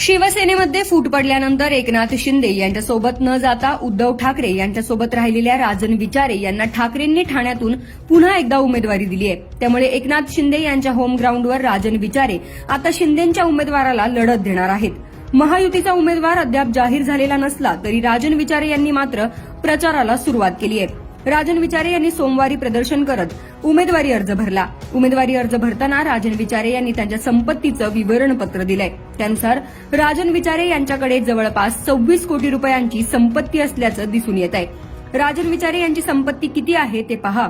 शिवसेनेमध्ये फूट पडल्यानंतर एकनाथ शिंदे यांच्यासोबत न जाता उद्धव ठाकरे यांच्यासोबत राहिलेल्या राजन विचारे यांना ठाकरेंनी ठाण्यातून पुन्हा एकदा उमेदवारी दिली आहे. त्यामुळे एकनाथ शिंदे यांच्या होम ग्राउंडवर राजन विचारे आता शिंदेच्या उमेदवाराला लढत देणार आहेत. महायुतीचा उमेदवार अद्याप जाहीर झालेला नसला तरी राजन विचारे यांनी मात्र प्रचाराला सुरुवात केली आहे. राजन विचारे यांनी सोमवारी प्रदर्शन करत उमेदवारी अर्ज भरला. उमेदवारी अर्ज भरताना राजन विचारे यांनी त्यांच्या संपत्तीचं विवरणपत्र दिलंय. त्यानुसार राजन विचारे यांच्याकडे जवळपास सव्वीस कोटी रुपयांची संपत्ती असल्याचं दिसून येत आहे. राजन विचारे यांची संपत्ती किती आहे ते पहा.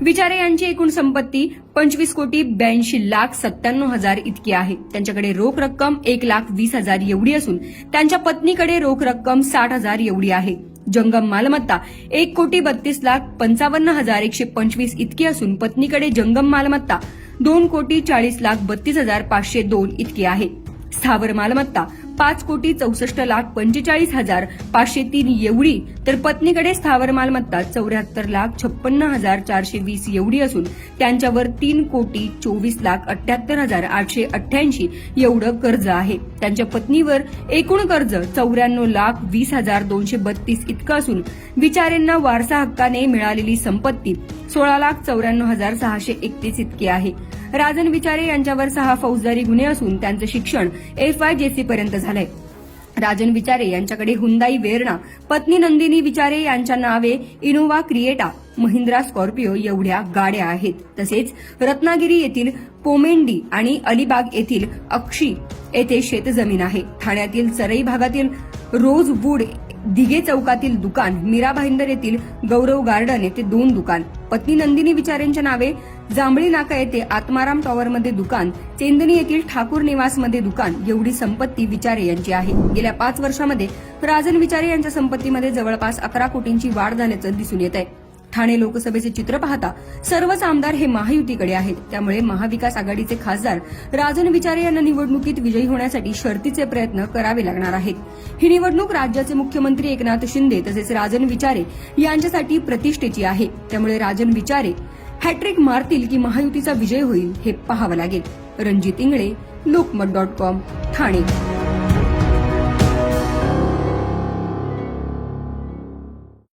विचारे यांची एकूण संपत्ती पंचवीस कोटी ब्याऐंशी लाख सत्त्याण्णव हजार इतकी आहे. त्यांच्याकडे रोख रक्कम एक लाख वीस हजार एवढी असून त्यांच्या पत्नीकडे रोख रक्कम साठ हजार एवढी आहे. जंगम मालमत्ता. एक कोटी बत्तीस लाख पंचावन्न हजार एकशे पंचवीस इतकी असून पत्नीकडे जंगम मालमत्ता. दोन कोटी चाळीस लाख बत्तीस हजार पाचशे दोन इतकी आहे. स्थावर मालमत्ता. पाच कोटी चौसष्ट लाख पंचेचाळीस हजार पाचशे तीन एवढी तर पत्नीकडे स्थावर मालमत्ता चौऱ्याहत्तर लाख छप्पन्न हजार चारशे वीस एवढी असून त्यांच्यावर तीन कोटी चोवीस लाख अठ्याहत्तर हजार आठशे अठ्ठ्याऐंशी एवढं कर्ज आहे. त्यांच्या पत्नीवर एकूण कर्ज चौऱ्याण्णव लाख वीस हजार दोनशे बत्तीस इतकं असून विचारेंना वारसा हक्काने मिळालेली संपत्ती सोळा लाख चौऱ्याण्णव हजार सहाशे एकतीस इतकी आहे. राजन विचारे यांच्यावर सहा फौजदारी गुन्हे असून त्यांचं शिक्षण एफ वाय जेसी पर्यंत झालंय. राजन विचारे यांच्याकडे हुंदाई वेरणा पत्नी नंदिनी विचारे यांच्या नावे इनोवा क्रिएटा महिंद्रा स्कॉर्पिओ एवढ्या गाड्या आहेत. तसेच रत्नागिरी येथील पोमेंडी आणि अलिबाग येथील अक्षी येथे शेतजमीन आहे. ठाण्यातील चरई भागातील रोज वूड दिघे चौकातील दुकान मीरा भाईंदर येथील गौरव गार्डन येथे दोन दुकान. पत्नी नंदिनी विचारेंच्या नावे जांभळी नाका येथे आत्माराम टॉवरमध्ये दुकान चेंदनी येथील ठाकूर निवासमध्ये दुकान एवढी संपत्ती विचारे यांची आहे. गेल्या पाच वर्षामध्ये राजन विचारे यांच्या संपत्तीमध्ये जवळपास अकरा कोटींची वाढ झाल्याचं दिसून येत आहे ठाणे लोकसभेचे चित्र पाहता सर्वच आमदार हे महायुतीकडे आहेत. त्यामुळे महाविकास आघाडीचे खासदार राजन विचारे यांना निवडणुकीत विजयी होण्यासाठी शर्तीचे प्रयत्न करावे लागणार आहेत. ही निवडणूक राज्याचे मुख्यमंत्री एकनाथ शिंदे तसेच राजन विचारे यांच्यासाठी प्रतिष्ठेची आहे. त्यामुळे राजन विचारे हॅट्रिक मारतील की महायुतीचा विजय होईल हे पाहावं लागेल. Ranjit Ingale Lokmat dot com Thane.